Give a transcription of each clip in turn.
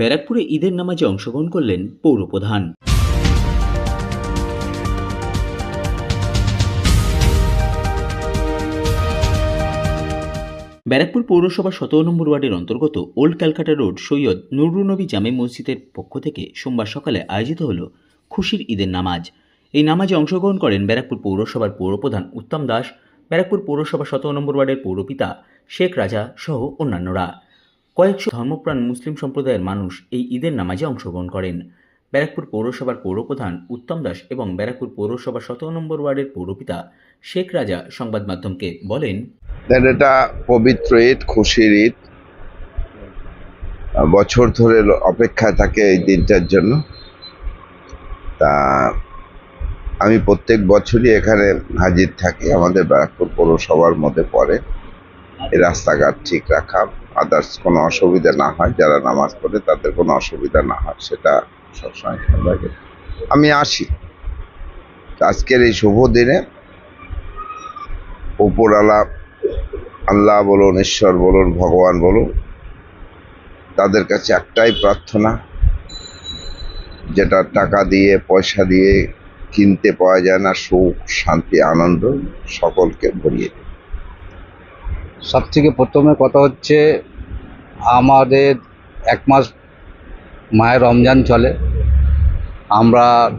ব্যারাকপুরে ঈদের নামাজে অংশগ্রহণ করলেন পৌরপ্রধান। ব্যারাকপুর পৌরসভা সতেরো নম্বর ওয়ার্ডের অন্তর্গত old Calcutta road Syed Nurunnabi জামে মসজিদের পক্ষ থেকে সোমবার সকালে আয়োজিত হল খুশির ঈদের নামাজ। এই নামাজে অংশগ্রহণ করেন ব্যারাকপুর পৌরসভার পৌরপ্রধান উত্তম দাস, ব্যারাকপুর পৌরসভা সতেরো নম্বর ওয়ার্ডের পৌরপিতা শেখ রাজা সহ অন্যান্যরা। কয়েকশো ধর্মপ্রাণ মুসলিম সম্প্রদায়ের মানুষ এই ঈদের নামাজে অংশগ্রহণ করেন। ব্যারাকপুর পৌরসভার পৌরপ্রধান উত্তম দাস এবং ব্যারাকপুর পৌরসভা সতেরো নম্বর ওয়ার্ডের পৌরপিতা শেখ রাজা সংবাদ মাধ্যমকে বলেন এটা পবিত্র ঈদ, খুশির ঈদ। বছর ধরে অপেক্ষায় থাকে এই দিনটার জন্য। তা আমি প্রত্যেক বছরই এখানে হাজির থাকি, আমাদের ব্যারাকপুর পৌরসভার মধ্যে পড়ে। রাস্তাঘাট ঠিক রাখা আদার্স কোনো অসুবিধা না হয়, যারা নামাজ পড়ে তাদের কোনো অসুবিধা না হয়, সেটা সবসময় খেয়াল রাখে আমি আসি। আজকের এই শুভ দিনে উপরালা আল্লাহ বলুন, ঈশ্বর বলুন, ভগবান বলুন, তাদের কাছে একটাই প্রার্থনা, যেটা টাকা দিয়ে, পয়সা দিয়ে কিনতে পাওয়া যায় না, সুখ, শান্তি, আনন্দ সকলকে ভরিয়ে সব থেকে প্রথমে কথা হচ্ছে, আমাদের এক মাস মায়ের রমজান চলে। আমরা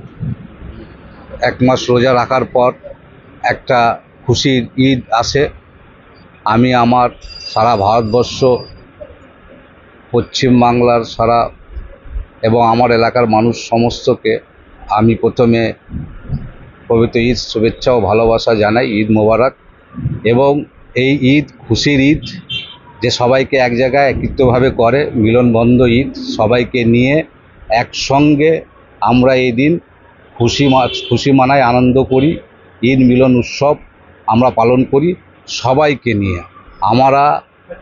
এক মাস রোজা রাখার পর একটা খুশির ঈদ আসে। আমি আমার সারা ভারতবর্ষ পশ্চিমবাংলার সারা এবং আমার এলাকার মানুষ সমস্তকে আমি প্রথমে পবিত্র ঈদ শুভেচ্ছা ও ভালোবাসা জানাই, ঈদ মোবারক। এবং এই ঈদ খুশির ঈদ যে সবাইকে এক জায়গায় একত্রিতভাবে করে মিলনবন্ধ ঈদ, সবাইকে নিয়ে একসঙ্গে আমরা এই দিন খুশি খুশি মানায় আনন্দ করি, ঈদ মিলন উৎসব আমরা পালন করি সবাইকে নিয়ে। আমরা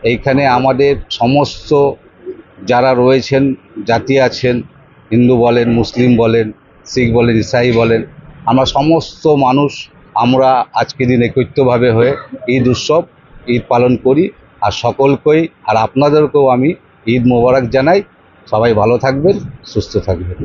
এইখানে আমাদের সমস্ত যারা রয়েছেন, জাতি আছেন, হিন্দু বলেন, মুসলিম বলেন, শিখ বলেন, ইসাই বলেন, আমরা সমস্ত মানুষ আমরা আজকে দিন একত্রিতভাবে হয়ে ঈদ উৎসব, ঈদ পালন করি। আর সকলকেই, আর আপনাদেরকেও আমি ঈদ মোবারক জানাই। সবাই ভালো থাকবেন, সুস্থ থাকবেন।